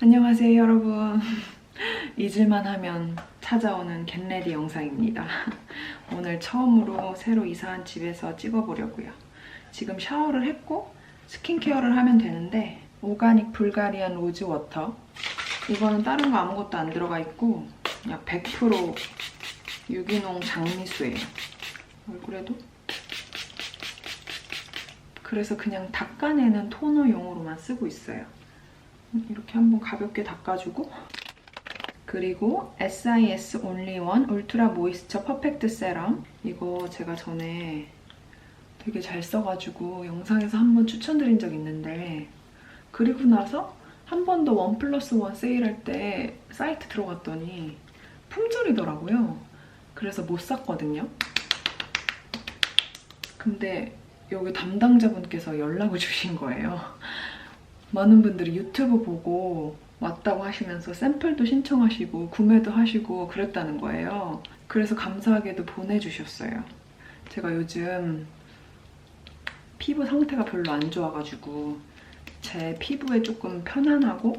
안녕하세요 여러분. 잊을만 하면 찾아오는 겟레디 영상입니다. 오늘 처음으로 새로 이사한 집에서 찍어보려고요. 지금 샤워를 했고 스킨케어를 하면 되는데 오가닉 불가리안 로즈 워터. 이거는 다른 거 아무것도 안 들어가 있고 그냥 100% 유기농 장미수예요. 얼굴에도? 그래서 그냥 닦아내는 토너용으로만 쓰고 있어요 이렇게 한번 가볍게 닦아주고 그리고 SIS 온리원 울트라 모이스처 퍼펙트 세럼 이거 제가 전에 되게 잘 써가지고 영상에서 한번 추천드린 적 있는데 그리고 나서 한 번 더 원 플러스 원 세일할 때 사이트 들어갔더니 품절이더라고요. 그래서 못 샀거든요. 근데 여기 담당자분께서 연락을 주신 거예요. 많은 분들이 유튜브 보고 왔다고 하시면서 샘플도 신청하시고 구매도 하시고 그랬다는 거예요. 그래서 감사하게도 보내주셨어요. 제가 요즘 피부 상태가 별로 안 좋아가지고 제 피부에 조금 편안하고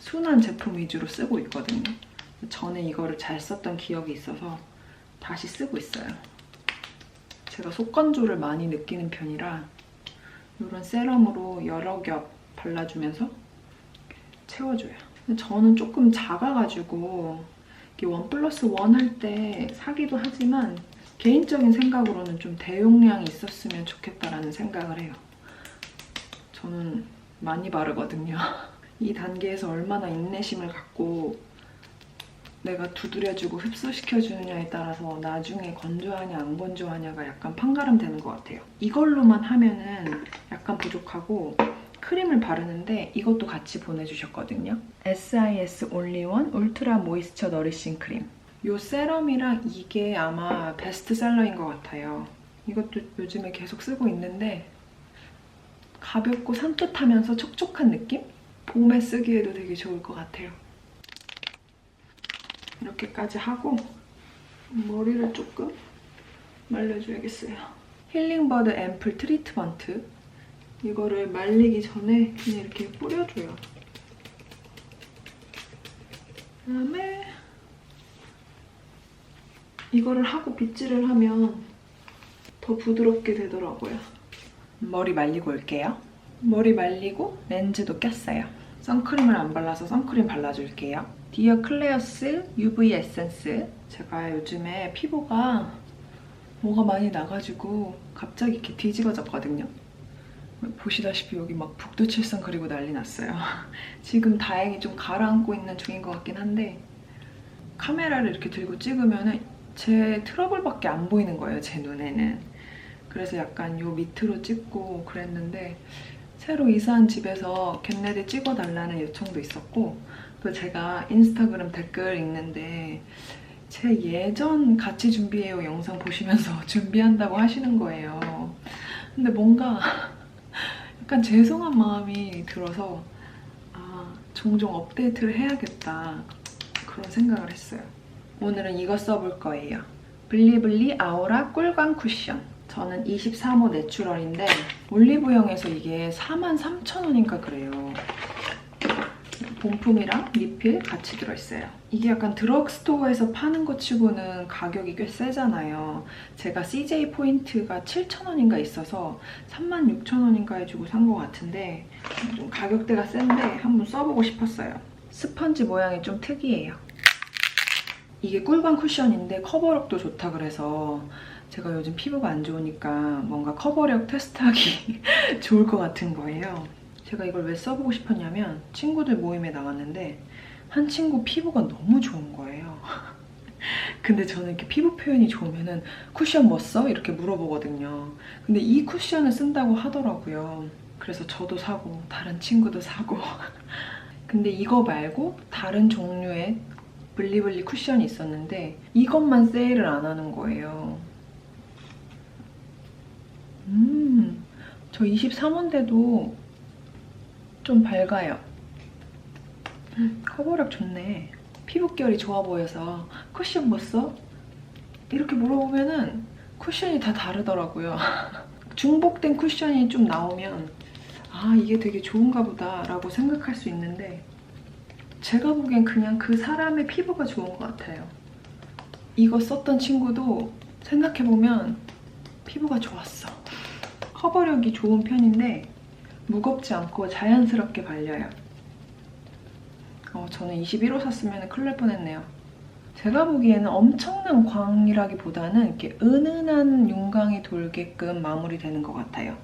순한 제품 위주로 쓰고 있거든요. 전에 이거를 잘 썼던 기억이 있어서 다시 쓰고 있어요. 제가 속건조를 많이 느끼는 편이라 이런 세럼으로 여러 겹 발라주면서 채워줘요. 저는 조금 작아가지고 원 플러스 원 할 때 사기도 하지만 개인적인 생각으로는 좀 대용량이 있었으면 좋겠다라는 생각을 해요. 저는 많이 바르거든요. 이 단계에서 얼마나 인내심을 갖고 내가 두드려주고 흡수시켜주느냐에 따라서 나중에 건조하냐 안 건조하냐가 약간 판가름 되는 것 같아요. 이걸로만 하면은 약간 부족하고 크림을 바르는데 이것도 같이 보내주셨거든요. SIS 올리원 울트라 모이스처 너리싱 크림. 이 세럼이랑 이게 아마 베스트셀러인 것 같아요. 이것도 요즘에 계속 쓰고 있는데 가볍고 산뜻하면서 촉촉한 느낌? 봄에 쓰기에도 되게 좋을 것 같아요. 이렇게까지 하고 머리를 조금 말려줘야겠어요. 힐링버드 앰플 트리트먼트 이거를 말리기 전에 그냥 이렇게 뿌려줘요. 그다음에 이거를 하고 빗질을 하면 더 부드럽게 되더라고요. 머리 말리고 올게요. 머리 말리고 렌즈도 꼈어요. 선크림을 안 발라서 선크림 발라줄게요. 디어 클레어스 UV 에센스. 제가 요즘에 피부가 뭐가 많이 나가지고 갑자기 이렇게 뒤집어졌거든요. 보시다시피 여기 막 북두칠성 그리고 난리 났어요. 지금 다행히 좀 가라앉고 있는 중인 것 같긴 한데 카메라를 이렇게 들고 찍으면 제 트러블밖에 안 보이는 거예요, 제 눈에는. 그래서 약간 요 밑으로 찍고 그랬는데 새로 이사한 집에서 겟레디 찍어달라는 요청도 있었고 또 제가 인스타그램 댓글 읽는데 제 예전 같이 준비해요 영상 보시면서 준비한다고 하시는 거예요. 근데 뭔가 약간 죄송한 마음이 들어서 아 종종 업데이트를 해야겠다 그런 생각을 했어요. 오늘은 이거 써볼 거예요. 블리블리 아우라 꿀광 쿠션. 저는 23호 내추럴인데 올리브영에서 이게 43,000원인가 그래요. 본품이랑 리필 같이 들어있어요. 이게 약간 드럭스토어에서 파는 것 치고는 가격이 꽤 세잖아요. 제가 CJ 포인트가 7,000원인가 있어서 36,000원인가 해주고 산 것 같은데 좀 가격대가 센데 한번 써보고 싶었어요. 스펀지 모양이 좀 특이해요. 이게 꿀광 쿠션인데 커버력도 좋다 그래서 제가 요즘 피부가 안 좋으니까 뭔가 커버력 테스트하기 좋을 것 같은 거예요. 제가 이걸 왜 써보고 싶었냐면 친구들 모임에 나갔는데 한 친구 피부가 너무 좋은 거예요. 근데 저는 이렇게 피부 표현이 좋으면은 쿠션 뭐 써? 이렇게 물어보거든요. 근데 이 쿠션을 쓴다고 하더라고요. 그래서 저도 사고 다른 친구도 사고 근데 이거 말고 다른 종류의 블리블리 쿠션이 있었는데 이것만 세일을 안 하는 거예요. 음, 저 23호인데도 좀 밝아요. 음, 커버력 좋네. 피부결이 좋아 보여서 쿠션 뭐 써? 이렇게 물어보면 은 쿠션이 다 다르더라고요. 중복된 쿠션이 좀 나오면 아 이게 되게 좋은가 보다 라고 생각할 수 있는데 제가 보기엔 그냥 그 사람의 피부가 좋은 것 같아요. 이거 썼던 친구도 생각해보면 피부가 좋았어. 커버력이 좋은 편인데 무겁지 않고 자연스럽게 발려요. 어, 저는 21호 샀으면 큰일 날 뻔했네요. 제가 보기에는 엄청난 광이라기보다는 이렇게 은은한 윤광이 돌게끔 마무리되는 것 같아요.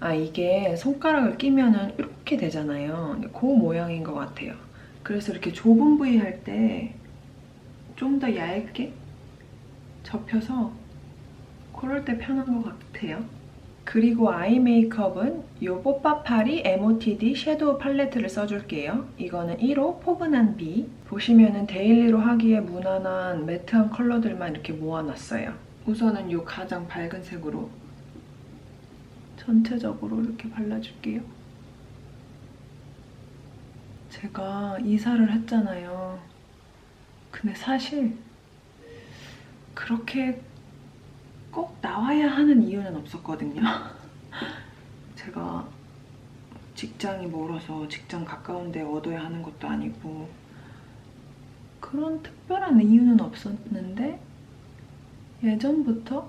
아 이게 손가락을 끼면은 이렇게 되잖아요. 그 모양인 것 같아요. 그래서 이렇게 좁은 부위 할 때 좀 더 얇게 접혀서 그럴 때 편한 것 같아요. 그리고 아이 메이크업은 이 뽀빠파리 MOTD 섀도우 팔레트를 써줄게요. 이거는 1호 포근한 비. 보시면은 데일리로 하기에 무난한 매트한 컬러들만 이렇게 모아놨어요. 우선은 이 가장 밝은 색으로 전체적으로 이렇게 발라줄게요. 제가 이사를 했잖아요. 근데 사실 그렇게 꼭 나와야 하는 이유는 없었거든요. 제가 직장이 멀어서 직장 가까운 데 얻어야 하는 것도 아니고 그런 특별한 이유는 없었는데 예전부터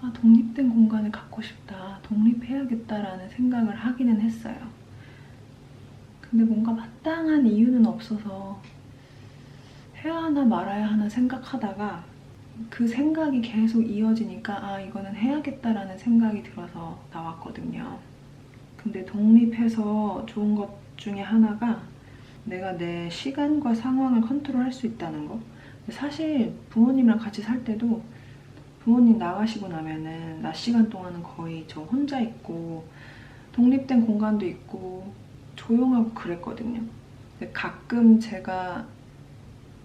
아, 독립된 공간을 갖고 싶다, 독립해야겠다라는 생각을 하기는 했어요. 근데 뭔가 마땅한 이유는 없어서 해야 하나 말아야 하나 생각하다가 그 생각이 계속 이어지니까 아 이거는 해야겠다라는 생각이 들어서 나왔거든요. 근데 독립해서 좋은 것 중에 하나가 내가 내 시간과 상황을 컨트롤할 수 있다는 거. 사실 부모님이랑 같이 살 때도 부모님 나가시고 나면은 낮 시간 동안은 거의 저 혼자 있고 독립된 공간도 있고 조용하고 그랬거든요. 가끔 제가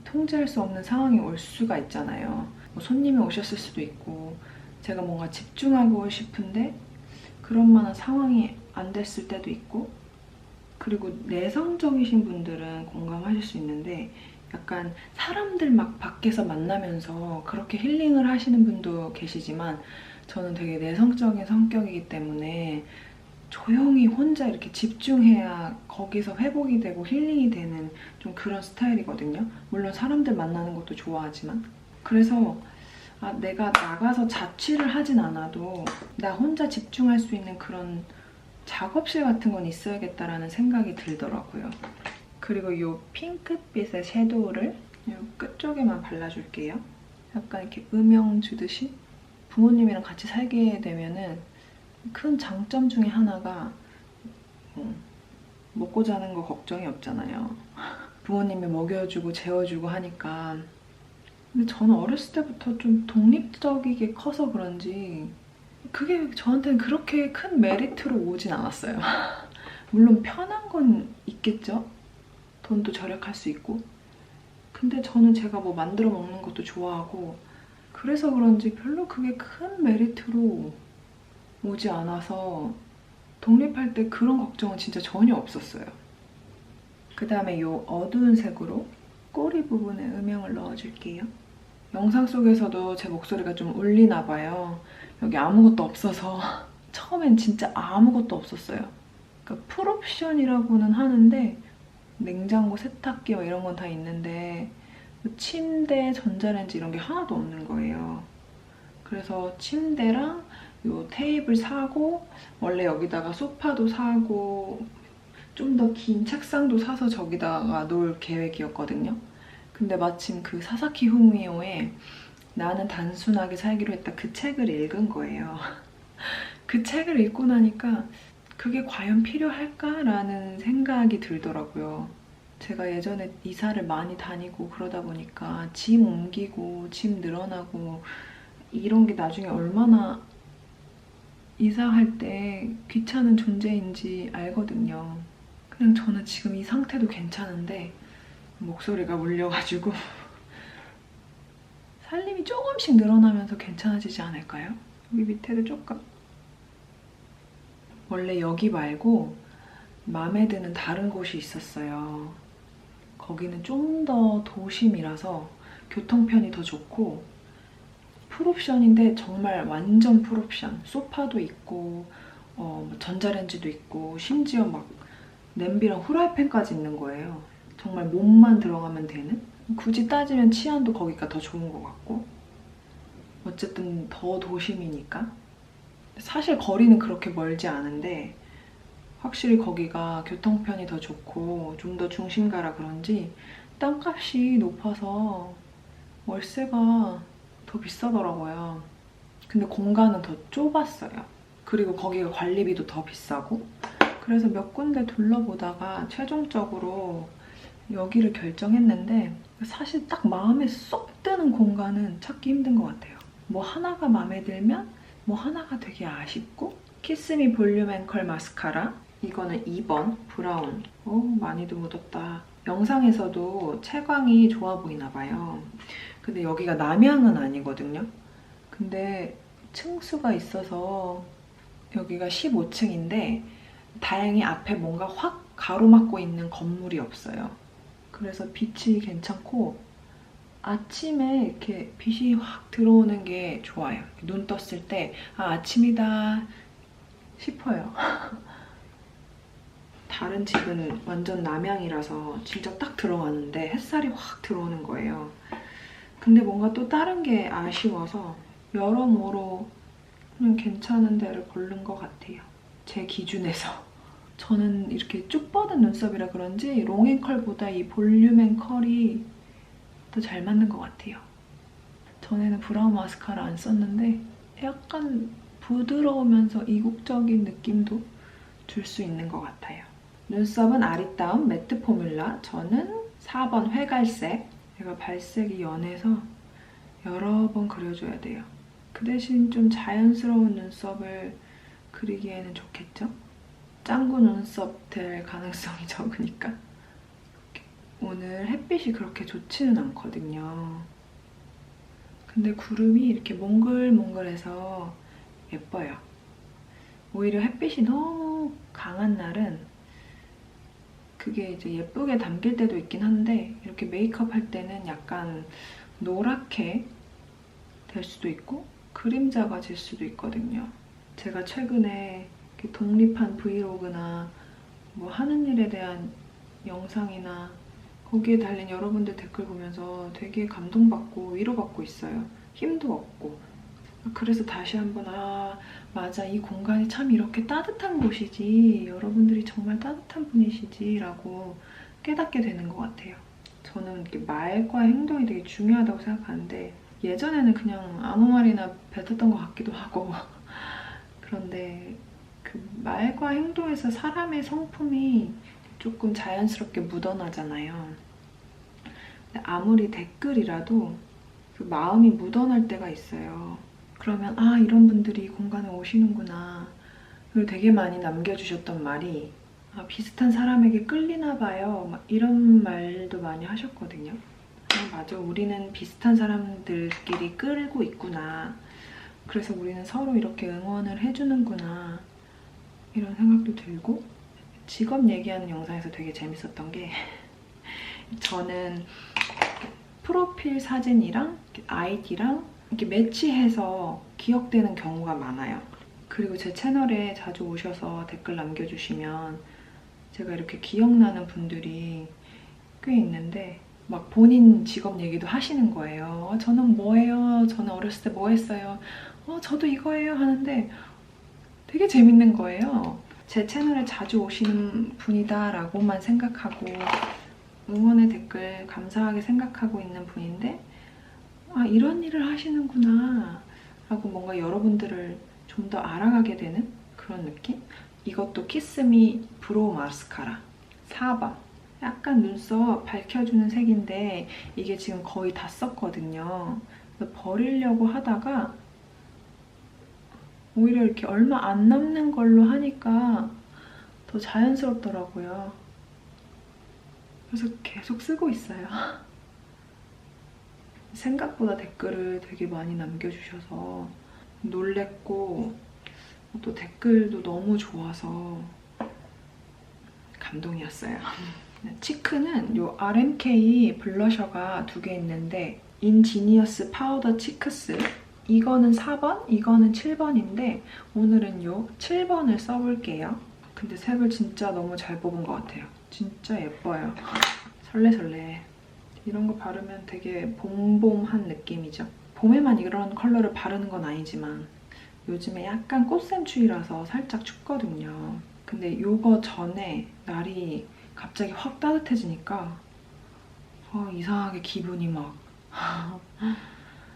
통제할 수 없는 상황이 올 수가 있잖아요. 뭐 손님이 오셨을 수도 있고 제가 뭔가 집중하고 싶은데 그런 만한 상황이 안 됐을 때도 있고 그리고 내성적이신 분들은 공감하실 수 있는데 약간 사람들 막 밖에서 만나면서 그렇게 힐링을 하시는 분도 계시지만 저는 되게 내성적인 성격이기 때문에 조용히 혼자 이렇게 집중해야 거기서 회복이 되고 힐링이 되는 좀 그런 스타일이거든요. 물론 사람들 만나는 것도 좋아하지만. 그래서 아, 내가 나가서 자취를 하진 않아도 나 혼자 집중할 수 있는 그런 작업실 같은 건 있어야겠다라는 생각이 들더라고요. 그리고 이 핑크빛의 섀도우를 이 끝쪽에만 발라줄게요. 약간 이렇게 음영 주듯이 부모님이랑 같이 살게 되면은 큰 장점 중에 하나가 음, 먹고 자는 거 걱정이 없잖아요. 부모님이 먹여주고 재워주고 하니까 근데 저는 어렸을 때부터 좀 독립적이게 커서 그런지 그게 저한테는 그렇게 큰 메리트로 오진 않았어요. 물론 편한 건 있겠죠? 돈도 절약할 수 있고. 근데 저는 제가 뭐 만들어 먹는 것도 좋아하고 그래서 그런지 별로 그게 큰 메리트로 오지 않아서 독립할 때 그런 걱정은 진짜 전혀 없었어요. 그 다음에 이 어두운 색으로 꼬리 부분에 음영을 넣어줄게요. 영상 속에서도 제 목소리가 좀 울리나 봐요. 여기 아무것도 없어서 처음엔 진짜 아무것도 없었어요. 그러니까 풀옵션이라고는 하는데 냉장고, 세탁기 뭐 이런 건 다 있는데 침대, 전자레인지 이런 게 하나도 없는 거예요. 그래서 침대랑 요 테이블 사고 원래 여기다가 소파도 사고 좀 더 긴 책상도 사서 저기다가 놓을 계획이었거든요. 근데 마침 그 사사키 후미오의 나는 단순하게 살기로 했다 그 책을 읽은 거예요. 그 책을 읽고 나니까 그게 과연 필요할까라는 생각이 들더라고요. 제가 예전에 이사를 많이 다니고 그러다 보니까 짐 옮기고 짐 늘어나고 이런 게 나중에 얼마나 이사할 때 귀찮은 존재인지 알거든요. 그냥 저는 지금 이 상태도 괜찮은데 목소리가 울려가지고 살림이 조금씩 늘어나면서 괜찮아지지 않을까요? 여기 밑에도 조금 원래 여기 말고 마음에 드는 다른 곳이 있었어요. 거기는 좀 더 도심이라서 교통편이 더 좋고 풀옵션인데 정말 완전 풀옵션. 소파도 있고 어, 뭐 전자레인지도 있고 심지어 막 냄비랑 후라이팬까지 있는 거예요. 정말 몸만 들어가면 되는? 굳이 따지면 치안도 거기가 더 좋은 것 같고 어쨌든 더 도심이니까 사실 거리는 그렇게 멀지 않은데 확실히 거기가 교통편이 더 좋고 좀 더 중심가라 그런지 땅값이 높아서 월세가 더 비싸더라고요. 근데 공간은 더 좁았어요. 그리고 거기가 관리비도 더 비싸고 그래서 몇 군데 둘러보다가 최종적으로 여기를 결정했는데 사실 딱 마음에 쏙 드는 공간은 찾기 힘든 것 같아요. 뭐 하나가 마음에 들면 뭐 하나가 되게 아쉽고 키스미 볼륨 앵컬 마스카라 이거는 2번 브라운. 오 많이도 묻었다. 영상에서도 채광이 좋아 보이나 봐요. 근데 여기가 남향은 아니거든요. 근데 층수가 있어서 여기가 15층인데 다행히 앞에 뭔가 확 가로막고 있는 건물이 없어요 그래서 빛이 괜찮고 아침에 이렇게 빛이 확 들어오는 게 좋아요 눈 떴을 때 아, 아침이다 싶어요 다른 집은 완전 남향이라서 진짜 딱 들어가는데 햇살이 확 들어오는 거예요. 근데 뭔가 또 다른 게 아쉬워서 여러모로 괜찮은 데를 고른 것 같아요. 제 기준에서. 저는 이렇게 쭉 뻗은 눈썹이라 그런지 롱앤컬보다 이 볼륨앤컬이 더 잘 맞는 것 같아요. 전에는 브라운 마스카라 안 썼는데 약간 부드러우면서 이국적인 느낌도 줄 수 있는 것 같아요. 눈썹은 아리따움 매트 포뮬라. 저는 4번 회갈색. 제가 발색이 연해서 여러 번 그려줘야 돼요. 그 대신 좀 자연스러운 눈썹을 그리기에는 좋겠죠? 짱구 눈썹 될 가능성이 적으니까. 오늘 햇빛이 그렇게 좋지는 않거든요. 근데 구름이 이렇게 몽글몽글해서 예뻐요. 오히려 햇빛이 너무 강한 날은 그게 이제 예쁘게 담길 때도 있긴 한데 이렇게 메이크업 할 때는 약간 노랗게 될 수도 있고 그림자가 질 수도 있거든요. 제가 최근에 독립한 브이로그나 뭐 하는 일에 대한 영상이나 거기에 달린 여러분들 댓글 보면서 되게 감동받고 위로받고 있어요. 힘도 얻고. 그래서 다시 한번 아 맞아 이 공간이 참 이렇게 따뜻한 곳이지 여러분들이 정말 따뜻한 분이시지 라고 깨닫게 되는 것 같아요. 저는 말과 행동이 되게 중요하다고 생각하는데 예전에는 그냥 아무 말이나 뱉었던 것 같기도 하고 그런데 그 말과 행동에서 사람의 성품이 조금 자연스럽게 묻어나잖아요. 아무리 댓글이라도 그 마음이 묻어날 때가 있어요. 그러면 아 이런 분들이 공간에 오시는구나. 그리고 되게 많이 남겨주셨던 말이 아, 비슷한 사람에게 끌리나 봐요. 막 이런 말도 많이 하셨거든요. 아, 맞아. 우리는 비슷한 사람들끼리 끌고 있구나. 그래서 우리는 서로 이렇게 응원을 해주는구나. 이런 생각도 들고 직업 얘기하는 영상에서 되게 재밌었던 게 저는 프로필 사진이랑 아이디랑 이렇게 매치해서 기억되는 경우가 많아요. 그리고 제 채널에 자주 오셔서 댓글 남겨주시면 제가 이렇게 기억나는 분들이 꽤 있는데 막 본인 직업 얘기도 하시는 거예요. 어, 저는 뭐예요? 저는 어렸을 때 뭐 했어요? 어, 저도 이거예요 하는데 되게 재밌는 거예요. 제 채널에 자주 오시는 분이다라고만 생각하고 응원의 댓글 감사하게 생각하고 있는 분인데 아 이런 일을 하시는구나 라고 뭔가 여러분들을 좀 더 알아가게 되는 그런 느낌? 이것도 키스미 브로우 마스카라 4번 약간 눈썹 밝혀주는 색인데 이게 지금 거의 다 썼거든요 버리려고 하다가 오히려 이렇게 얼마 안 남는 걸로 하니까 더 자연스럽더라고요. 그래서 계속 쓰고 있어요. 생각보다 댓글을 되게 많이 남겨주셔서 놀랬고 또 댓글도 너무 좋아서 감동이었어요. 치크는 요 RMK 블러셔가 두 개 있는데 인지니어스 파우더 치크스 이거는 4번, 이거는 7번인데 오늘은 요 7번을 써볼게요. 근데 색을 진짜 너무 잘 뽑은 것 같아요. 진짜 예뻐요. 설레설레. 이런 거 바르면 되게 봄봄한 느낌이죠. 봄에만 이런 컬러를 바르는 건 아니지만 요즘에 약간 꽃샘추위라서 살짝 춥거든요. 근데 이거 전에 날이 갑자기 확 따뜻해지니까 어, 이상하게 기분이 막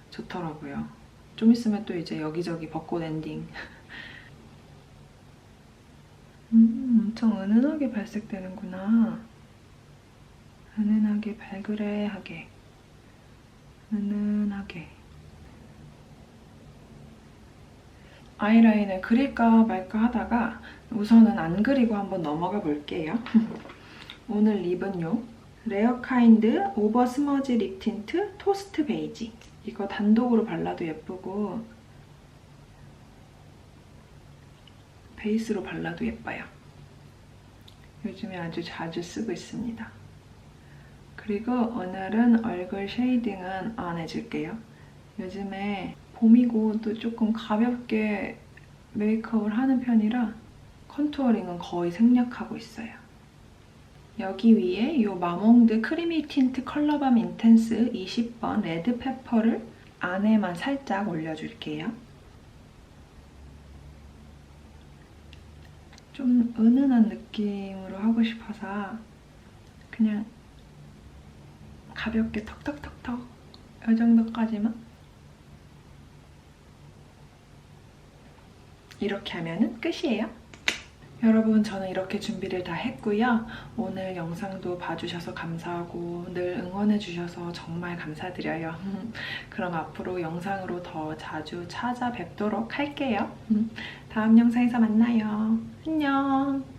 좋더라고요. 좀 있으면 또 이제 여기저기 벚꽃 엔딩. 음, 엄청 은은하게 발색되는구나. 은은하게 발그레하게. 은은하게. 아이라인을 그릴까 말까 하다가 우선은 안 그리고 한번 넘어가 볼게요. 오늘 립은요. 레어카인드 오버 스머지 립 틴트 토스트 베이지. 이거 단독으로 발라도 예쁘고 베이스로 발라도 예뻐요. 요즘에 아주 자주 쓰고 있습니다. 그리고 오늘은 얼굴 쉐이딩은 안 해줄게요. 요즘에 봄이고 또 조금 가볍게 메이크업을 하는 편이라 컨투어링은 거의 생략하고 있어요. 여기 위에 이 마몽드 크리미 틴트 컬러밤 인텐스 20번 레드 페퍼를 안에만 살짝 올려줄게요. 좀 은은한 느낌으로 하고 싶어서 그냥 가볍게 턱턱턱턱 이 정도까지만 이렇게 하면 끝이에요. 여러분 저는 이렇게 준비를 다 했고요. 오늘 영상도 봐주셔서 감사하고 늘 응원해주셔서 정말 감사드려요. 그럼 앞으로 영상으로 더 자주 찾아뵙도록 할게요. 다음 영상에서 만나요. 안녕.